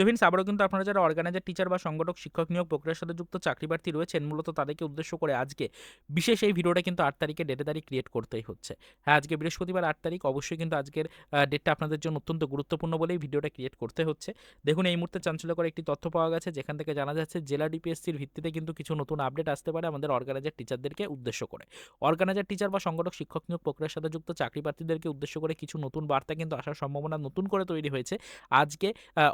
তো ফ্রেন্ডস আবারও কিন্তু আপনারা যারা অর্গানাইজার টিচার বা সংগঠক, শিক্ষক নিয়োগ প্রক্রিয়ার সাথে যুক্ত চাকরি প্রার্থী রয়েছেন, মূলত তাদেরকে উদ্দেশ্য করে আজকে বিশেষ এই ভিডিওটা কিন্তু আট তারিখে ডেটে তারিখ ক্রিয়েট করতেই হচ্ছে। হ্যাঁ আজকে বৃহস্পতিবার আট তারিখ, অবশ্যই কিন্তু আজকের ডেটটা আপনাদের জন্য অত্যন্ত গুরুত্বপূর্ণ বলেই ভিডিওটা ক্রিয়েট করতে হচ্ছে। দেখুন, এই মুহূর্তে চাঞ্চল্যকর একটি তথ্য পাওয়া গেছে, যেখান থেকে জানা যাচ্ছে জেলা ডিপিএসসির ভিত্তিতে কিন্তু কিছু নতুন আপডেট আসতে পারে আমাদের অর্গানাইজার টিচারদেরকে উদ্দেশ্য করে। অর্গানাইজার টিচার বা সংগঠক, শিক্ষক নিয়োগ প্রক্রিয়ার সাথে যুক্ত চাকরি প্রার্থীদেরকে উদ্দেশ্য করে কিছু নতুন বার্তা কিন্তু আসার সম্ভাবনা নতুন করে তৈরি হয়েছে। আজকে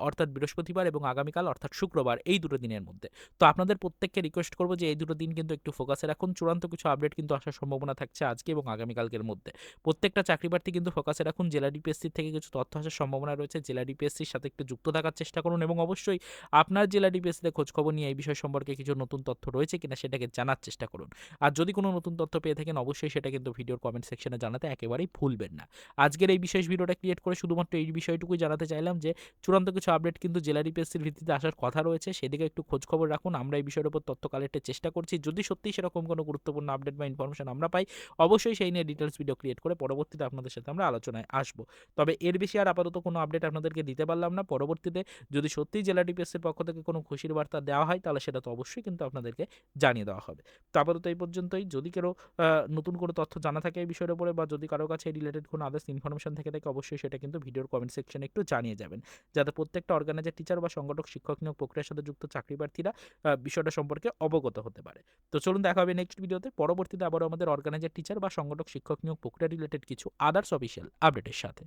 অর্থাৎ বৃহস্পতিবার এবং আগামীকাল, অর্থাৎ শুক্রবার, এই দুটো দিনের মধ্যে। তো আপনাদের প্রত্যেককে রিকোয়েস্ট করব যে এই দুটো দিন কিন্তু একটু ফোকাসে রাখুন। চূড়ান্ত কিছু আপডেট কিন্তু আসার সম্ভাবনা থাকছে আজকে এবং আগামীকালকের মধ্যে। প্রত্যেকটা চাকরি প্রার্থী কিন্তু ফোকাসে রাখুন। জেলা ডিপিএসসির থেকে কিছু তথ্য আসার সম্ভাবনা রয়েছে। জেলা ডিপিএসসির সাথে একটু যুক্ত থাকার চেষ্টা করুন এবং অবশ্যই আপনার জেলা ডিপিএসসিতে খোঁজখবর নিয়ে এই বিষয় সম্পর্কে কিছু নতুন তথ্য রয়েছে কিনা সেটাকে জানার চেষ্টা করুন। আর যদি কোনো নতুন তথ্য পেয়ে থাকেন, অবশ্যই সেটা কিন্তু ভিডিওর কমেন্ট সেকশনে জানাতে একেবারেই ভুলবেন না। আজকের এই বিশেষ ভিডিওটা ক্রিয়েট করে শুধুমাত্র এই বিষয়টুকুই জানাতে চাইলাম যে, চূড়ান্ত কিছু আপডেট কিন্তু জেলা ডিপিএসসির ভিত্তিতে আসার কথা রয়েছে, সেদিকে একটু খোঁজখবর রাখুন। আমরা এই বিষয়ের উপর তথ্য কালেক্টের চেষ্টা করছি। যদি সত্যিই সেরকম কোনো গুরুত্বপূর্ণ আপডেট বা ইনফরমেশন আমরা পাই, অবশ্যই সেই নিয়ে ডিটেলস ভিডিও ক্রিয়েট করে পরবর্তীতে আপনাদের সাথে আমরা আলোচনায় আসব। তবে এর বেশি আর আপাতত কোনো আপডেট আপনাদেরকে দিতে পারলাম না। পরবর্তীতে যদি সত্যিই জেলা ডিপিএসসির পক্ষ থেকে কোনো খুশির বার্তা দেওয়া হয়, তাহলে সেটা তো অবশ্যই কিন্তু আপনাদেরকে জানিয়ে দেওয়া হবে। তো আপাতত এই পর্যন্তই। যদি কেউ নতুন কোনো তথ্য জানা থাকে এই বিষয়ের উপরে বা যদি কারও কাছে রিলেটেড কোনো আদার্স ইনফরমেশন থেকে থাকে, অবশ্যই সেটা কিন্তু ভিডিওর কমেন্ট সেকশনে একটু জানিয়ে যাবেন। যাতে প্রত্যেকটা অর্গানাইজার টিচার বা সংগঠক, শিক্ষক নিয়োগ প্রক্রিয়ার সাথে যুক্ত চাকরি প্রার্থীরা বিষয়টা সম্পর্কে অবগত হতে পারে। তো চলুন দেখা হবে নেক্সট ভিডিওতে পরবর্তীতে আবারও আমাদের অর্গানাইজার টিচার বা সংগঠক, শিক্ষক নিয়োগ প্রক্রিয়া রিলেটেড কিছু আদার্স অফিসিয়াল আপডেটের সাথে।